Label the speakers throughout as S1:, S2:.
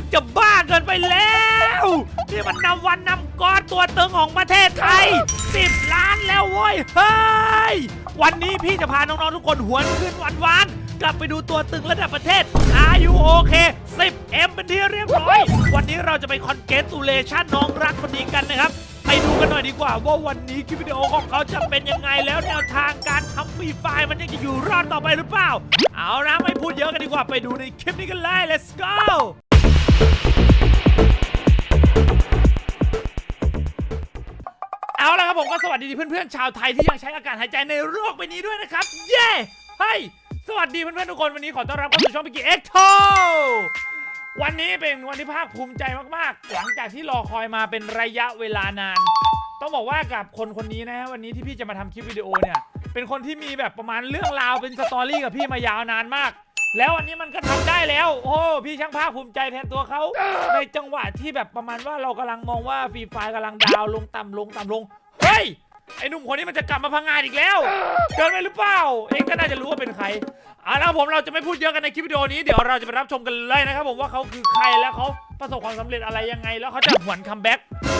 S1: มันจะบ้าเกินไปแล้วนี่มันนำวันนำก้อนตัวตึงของประเทศไทย 10 ล้านแล้วเว้ยเฮ้ยวันนี้พี่จะพาน้องๆทุกคนหวนขึ้นวันวานกลับไปดูตัวตึงระดับประเทศ Are you okay 10M เป็นที่เรียบร้อย วันนี้เราจะไปคอนเกตูเลชันน้องรักคนนี้กันนะครับ ไปดูกันหน่อยดีกว่าว่าวันนี้คลิปวิดีโอของเขาจะเป็นยังไงแล้วแนวทางการทำฟรีไฟล์มันยังจะอยู่รอดต่อไปหรือเปล่า เอานะไม่พูดเยอะกันดีกว่าไปดูในคลิปนี้กันเลย let's go ผมก็สวัสดีเพื่อนๆชาวไทยที่ยังใช้อากาศหายใจในโลกใบนี้ด้วยนะครับ เย้เฮ้ยสวัสดีเพื่อนๆทุกคนวันนี้ขอต้อนรับเข้าสู่ช่องพิกิเอ็กโทวันนี้เป็นวันที่ภาคภูมิใจมากๆ หลังจากที่รอคอยมาเป็นระยะเวลานาน ต้องบอกว่ากับคนคนนี้นะฮะวันนี้ที่พี่จะมาทำคลิปวิดีโอเนี่ย เป็นคนที่มีแบบประมาณเรื่องราวเป็นสตอรี่กับพี่มายาวนานมากแล้ววันนี้มันก็ทำได้แล้ว โอ้พี่ช่างภาคภูมิใจแทนตัวเขาในจังหวะที่แบบประมาณว่าเรากำลังมองว่าฟรีไฟล์กำลังดาวลงต่ำลงต่ำลง ฮ้ย ไอ้หนุ่มคนนี้มันจะกลับมาพังงานอีกแล้ว เกินไปหรือเปล่า เองก็น่าจะรู้ว่าเป็นใครเอาละผมเราจะไม่พูดเยอะกันในคลิปวิดีโอนี้ เดี๋ยวเราจะไปรับชมกันเลยนะครับผมว่าเขาคือใครและเขาประสบความสำเร็จอะไรยังไง แล้วเขาจะหวนคัมแบ็ก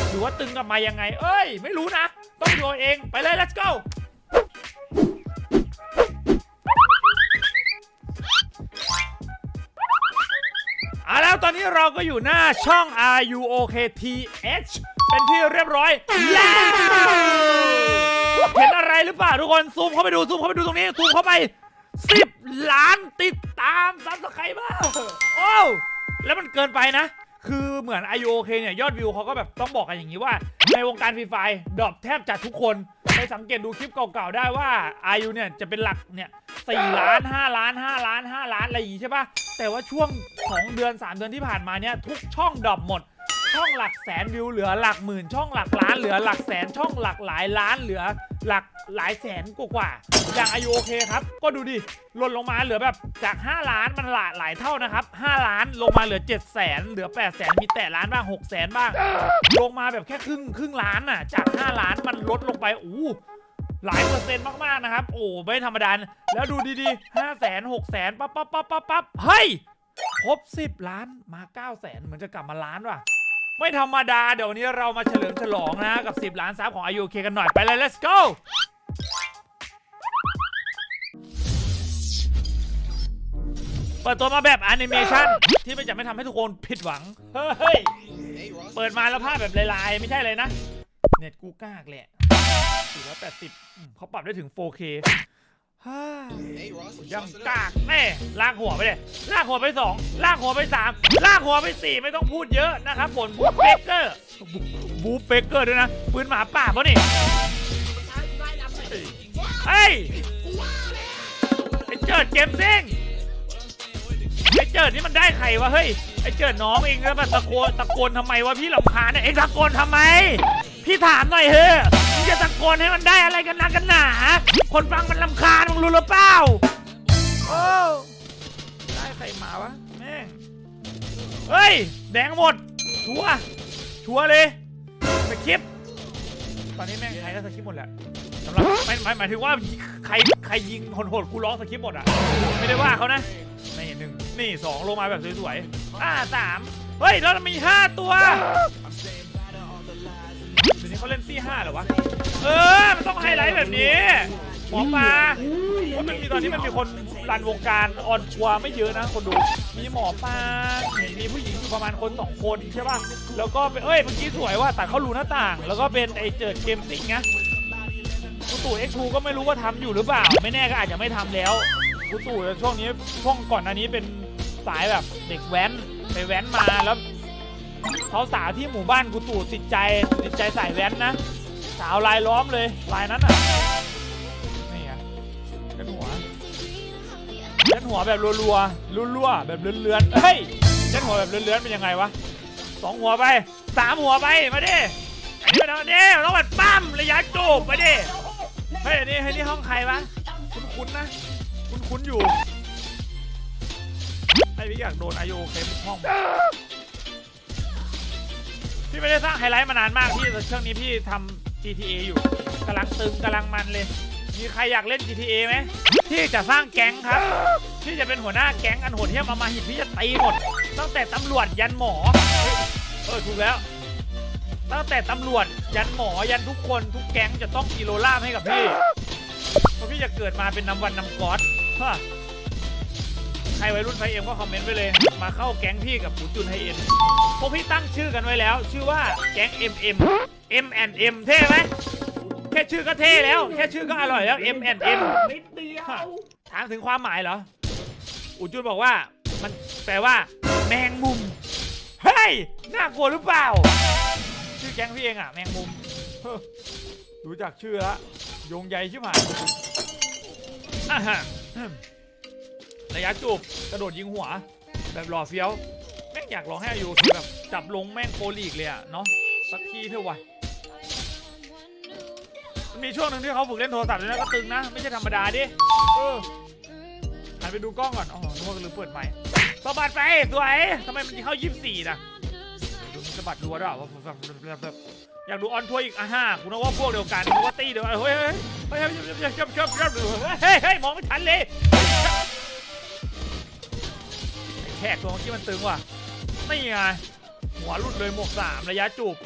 S1: หรือว่าตึงกลับมายังไง เอ้ย ไม่รู้นะ ต้องดูเอาเองไปเลย let's go เอาแล้วตอนนี้เราก็อยู่หน้าช่อง R U O K T H เป็นที่เรียบร้อยแล้วเห็นอะไรหรือเปล่าทุกคนซูมเข้าไปดูซูมเข้าไปดูตรงนี้ซูมเข้าไป10ล้านติดตามซับสไครเบอร์โอ้แล้วมันเกินไปนะ คือเหมือน i o k เนี่ย ยอดวิวเขาก็แบบต้องบอกกันอย่างนี้ว่า ในวงการฟรีไฟดรอปแทบจะทุกคนไปสังเกตดูคลิปเก่าๆได้ว่าอายุเนี่ยจะเป็นหลักเนี่ย4ล้าน5ล้าน5ล้าน5ล้านอะไรอย่างงี้ใช่ปะแต่ว่าช่วง 2 เดือน 3 เดือนที่ผ่านมาเนี่ยทุกช่องดรอปหมด ช่องหลักแสนวิวเหลือหลักหมื่น ช่องหลักล้านเหลือหลักแสนช่องหลักหลายล้านเหลือหลักหลายแสนกว่าๆอย่างอายุโอเคครับ ก็ดูดิล่นลงมาเหลือแบบจาก 5 ล้านมันหลายหลายเท่านะครับ 5 ล้านลงมาเหลือ7แสนเหลือ8แสนมีแต่ล้านบ้าง6แสนบ้าง ลงมาแบบแค่ครึ่งครึ่งล้านน่ะจาก 5 ล้านมันลดลงไปอู้หลายเปอร์เซ็นต์มาก ๆ นะครับ โอ้ไม่ธรรมดา แล้วดูดีๆ5แสน6แสนปั๊บปั๊บปั๊บปั๊บปั๊บเฮ้ย ครบ10ล้านมา9แสนเหมือนจะกลับมาล้านว่ะ ไม่ธรรมดา เดี๋ยววนนี้เรามาเฉลิมฉลองนะ กับ 10 ล้านซับของอายุเคกันหน่อยไปเลย let's go เปิดตัวมาแบบแอนิเมชันที่ไม่จะไม่ทำให้ทุกคนผิดหวัง เฮ้ย เปิดมาแล้วภาพแบบลายๆ ไม่ใช่เลยนะ เน็ตกูกากแหละ480อืมเขาปรับได้ถึง 4K ฮ่ายังกากแม่ลากหัวไปเลยลากหัวไปสองลากหัวไปสามลากหัวไปสี่ไม่ต้องพูดเยอะนะครับผลบูเบเกอร์บูเบเกอร์ด้วยนะปืนหมาป่าปะนี่เฮ้ยไอเจิดเกมเซิงไอเจิดนี่มันได้ใครวะเฮ้ยไอเจิดน้องเองแล้วมันตะโกนตะโกนทำไมวะพี่ลำคาเนี่ยเอ็งตะโกนทำไม พี่ถามหน่อยเฮ้ยมึงจะ กนให้มันได้อะไรกันนักกันหนา คนฟังมันลำคาญมึงรู้หรือเปล่า โอ้ได้ใครมาวะแม่งเฮ้ย แดงหมด ชัวร์ชัวร์เลยสคริปต์ตอนนี้แม่งใครก็สคริปต์หมดแหละสำหรับหมายหมายหมายถึงว่าใครใครยิงโหดๆกูร้องสคริปต์หมดอะ ไม่ได้ว่าเขานะนี่หนึ่งนี่สองลงมาแบบสวยๆอ่าสามเฮ้ย แล้วมีห้าตัวเดี๋ยว นี้เขาเล่นตี้ห้าเหรอวะ เออ มันต้องไฮไลท์แบบนี้หมอปลาว่าะมันมีตอนนี้มันมีคนรันวงการออนทัวร์ไม่เยอะนะคนดู มีหมอปลาเห็นมีผู้หญิงอยู่ประมาณคนสองคนใช่ป่ะ แล้วก็เป็นเอ้ยเมื่อกี้สวยว่าตัดเขารูหน้าต่าง แล้วก็เป็นไอเจิดเกมซิงนะกูตู่เอ็กชูก็ไม่รู้ว่าทำอยู่หรือเปล่า ไม่แน่ก็อาจจะไม่ทำแล้วกูตู่ช่วงนี้ช่วงก่อนหน้านี้เป็นสายแบบเด็กแว้นไปแว้นมาแล้ว สาวๆที่หมู่บ้านกูตู่ติดใจติดใจใสายแว้นนะ สาวลายล้อมเลยลายนั้นอะนี่ไงเล่นหัวเล่นหัวแบบรัวๆรัวๆแบบเลื้อนๆเฮ้ยเล่นหัวแบบเลื้อนๆเป็นยังไงวะสองหัวไปสามหัวไปมาดิอันนี้มาดิต้องแบบปั้มระยะจูบมาดิเฮ้ยนนี้ให้นี่ห้องใครวะคุ้นๆนะคุ้นๆอยู่ไอ้พี่อยากโดนอายุโอเคทุกห้อง พี่ไม่ได้สร้างไฮไลท์มานานมากพี่แต่ช่วงนี้พี่ทำ GTA อยู่กำลังตึงกำลังมันเลย มีใครอยากเล่น GTA ไหมพี่จะสร้างแก๊งครับพี่จะเป็นหัวหน้าแก๊งอันโหดเหี้ยมเอามาหิดพี่จะตีหมด ตั้งแต่ตำรวจยันหมอเออถูกแล้ว ตั้งแต่ตำรวจยันหมอยันทุกคนทุกแก๊งจะต้องกิโลล่ามให้กับพี่เพราะพี่จะเกิดมาเป็นน้ำวันน้ำก๊อตฮะ ใครวัยรุ่นไฟเอ็มก็คอมเมนต์ไว้เลย มาเข้าแก๊งพี่กับปูจุนไฮเอ็นพวกพี่ตั้งชื่อกันไว้แล้ว ชื่อว่าแก๊ง M M M and M เท่ไหมแค่ชื่อก็เท่แล้ว แค่ชื่อก็อร่อยแล้ว M and M
S2: นิดเดียว
S1: ถามถึงความหมายเหรอ อุจุนบอกว่ามันแปลว่า แมงมุม เฮ้ย น่ากลัวหรือเปล่า ชื่อแก๊งพี่เองอะแมงมุมเฮ้อรู้จักชื่อละโยงใยชิบหายอะฮะ ระยะจูบกระโดดยิงหัว แบบหล่อเฟี้ยวแม่งอยากร้องให้อายุแบบจับลงแม่งโปลีกเลยอะเนาะสักทีเถอะวะมีช่วงหนึ่งที่เขาฝึกเล่นโทรศัพท์ด้วยนะก็ตึงนะ ไม่ใช่ธรรมดาดิหันไปดูกล้องก่อนอ๋อนึกว่าลืมเปิดไมค์สบัดไปสวยทำไมมันเข้ายี่สิบสี่นะดูสบัดรัวด้วยอ่าอยากดูออนทัวร์อีกอะฮ่าคุณว่าพวกเดียวกันว่าตีเดียวกันเฮ้ยเฮ้ยเฮ้ยเฮ้ยเฮ้ยเฮ้ยมองไม่ทันเลย แขกตัวเมื่อกี้มันตึงว่ะนี่ไงหัวรุดเลยหมวกสามระยะจูบ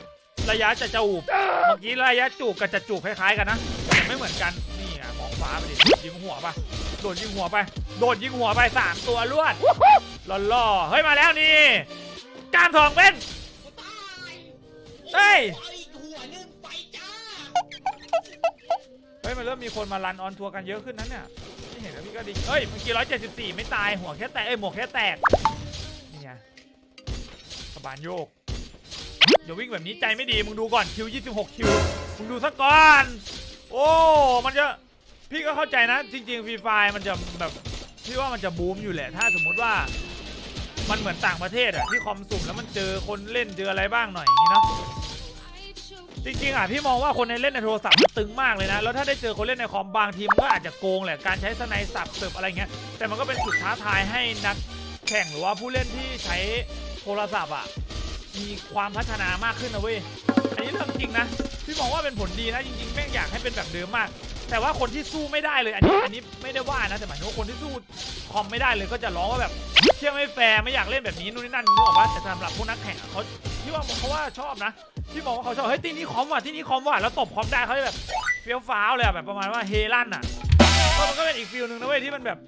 S1: ระยะจะจูบเมื่อกี้ระยะจูบกับจะจูบคล้ายๆกันนะแต่ไม่เหมือนกันนี่อะมองฟ้าไปดิยิงหัวไปโดดยิงหัวไป โดดยิงหัวไปสามตัวลวดล่อๆเฮ้ยมาแล้วนี่กามทองเป็นเฮ้ย
S2: หัวนึ่งไปจ้า
S1: เฮ้ยมันเริ่มมีคนมารันออนทัวร์กันเยอะขึ้นนั้นเนี่ย เห็นแล้วพี่ก็ดีเฮ้ยเมื่อกี้ร้อยเจ็ดสิบสี่ไม่ตายหัวแค่แตกเอ้ยหมวกแค่แตกนี่ไงกระบาลโยกอย่าวิ่งแบบนี้ใจไม่ดีมึงดูก่อนคิว26คิวมึงดูซะก่อน โอ้มันจะพี่ก็เข้าใจนะ จริงๆฟรีไฟมันจะแบบพี่ว่ามันจะบูมอยู่แหละ ถ้าสมมุติว่ามันเหมือนต่างประเทศอะที่คอมสุ่มแล้วมันเจอคนเล่นเจออะไรบ้างหน่อยอย่างนี้เนาะ จริงๆอะพี่มองว่าคนในเล่นในโทรศัพท์มันตึงมากเลยนะ แล้วถ้าได้เจอคนเล่นในคอมบางทีมันก็อาจจะโกงแหละการใช้สไนสับเสิร์ฟอะไรเงี้ยแต่มันก็เป็นจุดท้าทายให้นักแข่งหรือว่าผู้เล่นที่ใช้โทรศัพท์อะมีความพัฒนามากขึ้นนะเว้ยอันนี้เรื่องจริงนะพี่มองว่าเป็นผลดีนะจริงๆแม่งอยากให้เป็นแบบเดิมมาก แต่ว่าคนที่สู้ไม่ได้เลยอันนี้อันนี้ไม่ได้ว่านะแต่หมายถึงว่าคนที่สู้คอมไม่ได้เลยก็จะร้องว่าแบบเชื่อไม่แฟร์ไม่อยากเล่นแบบนี้นู่นนี่นั่นนึกออกปะแต่สำหรับพวกนักแข่งอะเขาพี่ว่าเขาว่าชอบนะพี่มองว่าเขาชอบเฮ้ยที่นี้คอมว่ะที่นี้คอมว่ะแล้วตบคอมได้เขาจะแบบเฟี้ยวฟ้าวเลยอะแบบประมาณว่าเฮลั่นอะก็มันก็เป็นอีกฟิลหนึ่งนะเว้ยที่มันแบบ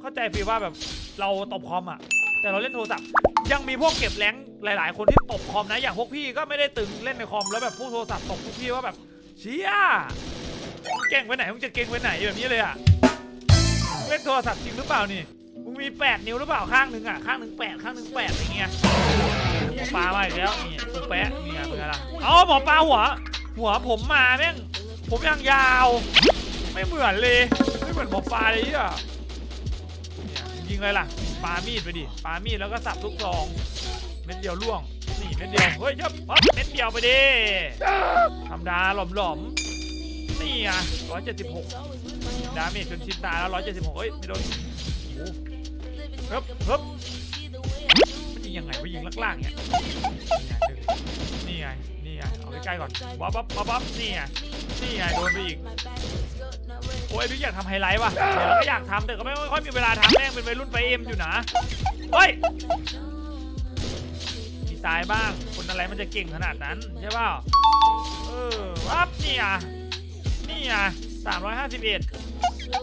S1: เข้าใจฟีลว่าแบบเราตบคอมอะ แต่เราเล่นโทรศัพท์ยังมีพวกเก็บแรงหลาย ๆ คนที่ตบคอมนะอย่างพวกพี่ก็ไม่ได้ตึงเล่นในคอมแล้วแบบพวกโทรศัพท์ตบพวกพี่ว่าแบบเชี่ย เก่งไปไหนมึงจะเก่งไปไหนแบบนี้เลยอะเล่นโทรศัพท์จริงหรือเปล่านี่มึงมี8นิ้วหรือเปล่าข้างหนึ่งอะข้างหนึ่งแปดข้างหนึ่งแปดอย่างเงี้ยหมอปลามาอีกแล้วนี่กูแปะนี่ไงเป็นไงล่ะเอาหมอปลาหัว หัวผมมาแม่งผมยังยาว ไม่เหมือนเลยไม่เหมือนหมอปลาเลยอะเนี่ยยิงเลยล่ะปามีดไปดิปามีดแล้วก็สับลูกซองเม็ดเดียวล่วงนี่เม็ดเดียวเฮ้ยยับเม็ดเดียวไปดิธรรมดาหล่อมหลอม นี่อะร้อยเจ็ดสิบหกดาเมจจนชินตาแล้วร้อยเจ็ดสิบหกเฮ้ยไม่โดนเฮ้บเฮ้บมันยิงยังไงวะยิงล่างๆเนี่ยนี่ไงนี่ไงเอาใกล้ๆก่อนบ๊อบบ๊อบบ๊อบบ๊อบนี่ไงนี่ไงโดนไปอีกโอ้ยพี่อยากทำไฮไลท์ว่ะเดี๋ยวเราก็อยากทำแต่ก็ไม่ค่อยมีเวลาทำแม่งเป็นวัยรุ่นไปเอ็มอยู่นะเฮ้ยมีตายบ้าง คนอะไรมันจะเก่งขนาดนั้นใช่เปล่าเออวับนี่อะ นี่อะสามร้อยห้าสิบเอ็ด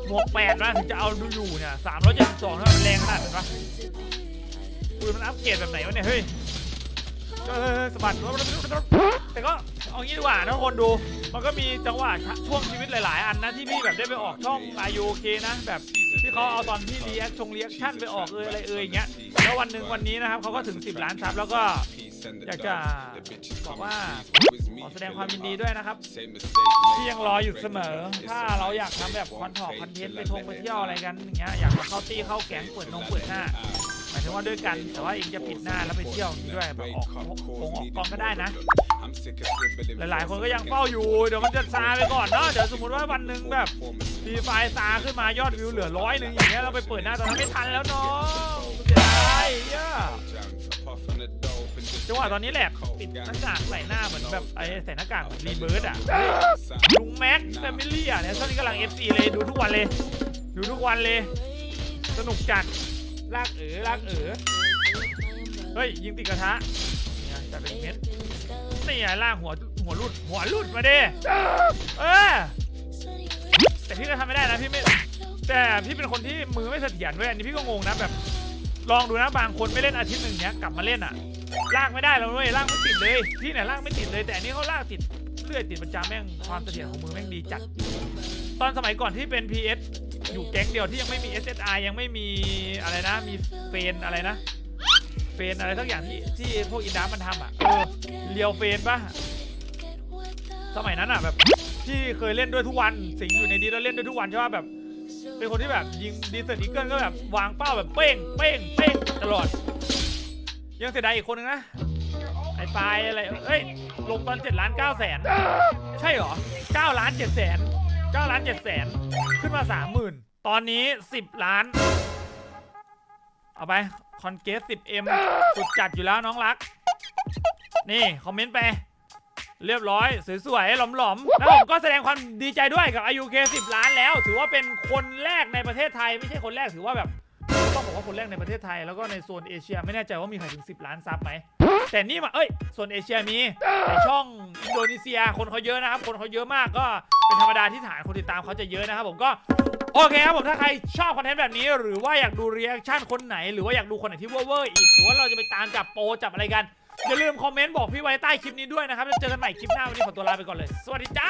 S1: หมวกแปดนะถึงจะเอาดูอยู่เนี่ยสามร้อยเจ็ดสิบสองถ้ามันแรงขนาดนั้นปะปืนมันอัปเกรดแบบไหนวะเนี่ยเฮ้ยเออสะบัดแต่ก็เอางี้ดีกว่านะคนดู มันก็มีจังหวะช่วงชีวิตหลายๆ อันนะที่พี่แบบได้ไปออกช่องอายุโอเคนะ แบบที่เขาเอาตอนที่เรีแอคชงเรีแอคชั่นไปออกเอยอะไรเอยอย่างเงี้ยแล้ววันหนึ่งวันนี้นะครับเขาก็ถึง 10 ล้านซับแล้วก็ อยากจะบอกว่าขอแสดงความยินดีด้วยนะครับที่ยังรออยู่เสมอ ถ้าเราอยากทำแบบคอนทอกคอนเทนต์ไปทงไปเที่ยวอะไรกันอย่างเงี้ยอยากมาเข้าตี้เข้าแก๊งเปิดนงเปิดหน้าหมายถึงว่าด้วยกัน แต่ว่าเองจะปิดหน้าแล้วไปเที่ยวด้วยแบบออกคงออกกองก็ได้นะ หลายๆ คนก็ยังเฝ้าอยู่เดี๋ยวมันจะซาไปก่อนเนาะเดี๋ยวสมมติว่าวันหนึ่งแบบฟรีไฟล์ซาขึ้นมายอดวิวเหลือร้อยหนึ่งอย่างเงี้ยเราไปเปิดหน้าตอนนั้นไม่ทันแล้วเนาะเสียดายเหี้ย จังหวะตอนนี้แหละปิดหน้ากากใส่หน้าเหมือนแบบไอ้ใส่หน้ากากรีเบิร์ดอะลุงแม็กแฟมิลี่อะเนี่ยตอนนี้กำลัง FC เลยดูทุกวันเลย ดูทุกวันเลย สนุกจัดลากเอ๋อลากเอ๋อเฮ้ยยิงติดกระทะเนี่ยจัดเป็นเม็ดนี่ไงล่างหัวหัวรุดหัวรุดมาดิเออแต่พี่ก็ทำไม่ได้นะพี่ไม่แต่พี่เป็นคนที่มือไม่เสถียรเว้ยอันนี้พี่ก็งงนะแบบ ลองดูนะบางคนไม่เล่นอาทิตย์หนึ่งเนี้ยกลับมาเล่นอะ ลากไม่ได้แล้วเว้ยลากไม่ติดเลยพี่เนี่ยลากไม่ติดเลย แต่อันนี้เขาลากติดเลื่อยติดประจำแม่งความเสถียรของมือแม่งดีจัด ตอนสมัยก่อนที่เป็น PS อยู่แก๊งเดียวที่ยังไม่มี SSI ยังไม่มีอะไรนะ มีเฟนอะไรนะ เฟนอะไรสักอย่างที่ที่พวกอินดัมมันทำอะเออเรียวเฟนปะสมัยนั้นอะแบบที่เคยเล่นด้วยทุกวัน สิงอยู่ในดีแล้วเล่นด้วยทุกวันใช่ป่ะแบบ เป็นคนที่แบบยิงดีเซอร์อีเกิลก็แบบวางเป้าแบบเป้งเป้งเป้งตลอด ยังเสียดายอีกคนนึงนะ ไอ้ปลายอะไร เอ้ย ลงตอน7ล้าน9แสน ใช่เหรอ9ล้าน7แสน9ล้าน7แสน ขึ้นมา 30,000 ตอนนี้ 10 ล้าน เอาไป คอนเกส 10M สุดจัดอยู่แล้วน้องรัก นี่ คอมเมนต์ไป เรียบร้อย สวยๆ หลอมๆ แล้วผมก็แสดงความดีใจด้วยกับ IUK 10 ล้านแล้ว ถือว่าเป็นคนแรกในประเทศไทย ไม่ใช่คนแรกถือว่าแบบ บอกว่าคนแรกในประเทศไทยแล้วก็ในโซนเอเชียไม่แน่ใจว่ามีใครถึง 10 ล้านซับไหมแต่นี่มาเอ้ยโซนเอเชียมีในช่องอินโดนีเซียคนเขาเยอะนะครับ คนเขาเยอะมากก็เป็นธรรมดาที่ฐานคนติดตามเขาจะเยอะนะครับผมก็โอเคครับผมถ้าใครชอบคอนเทนต์แบบนี้ หรือว่าอยากดูเรีแอคชั่นคนไหน หรือว่าอยากดูคนไหนที่เว่อร์ๆอีกหรือว่าเราจะไปตามจับโปจับอะไรกันอย่าลืมคอมเมนต์บอกพี่ไว้ใต้คลิปนี้ด้วยนะครับแล้วเจอกันใหม่คลิปหน้าวันนี้ขอตัวลาไปก่อนเลย สวัสดีจ้า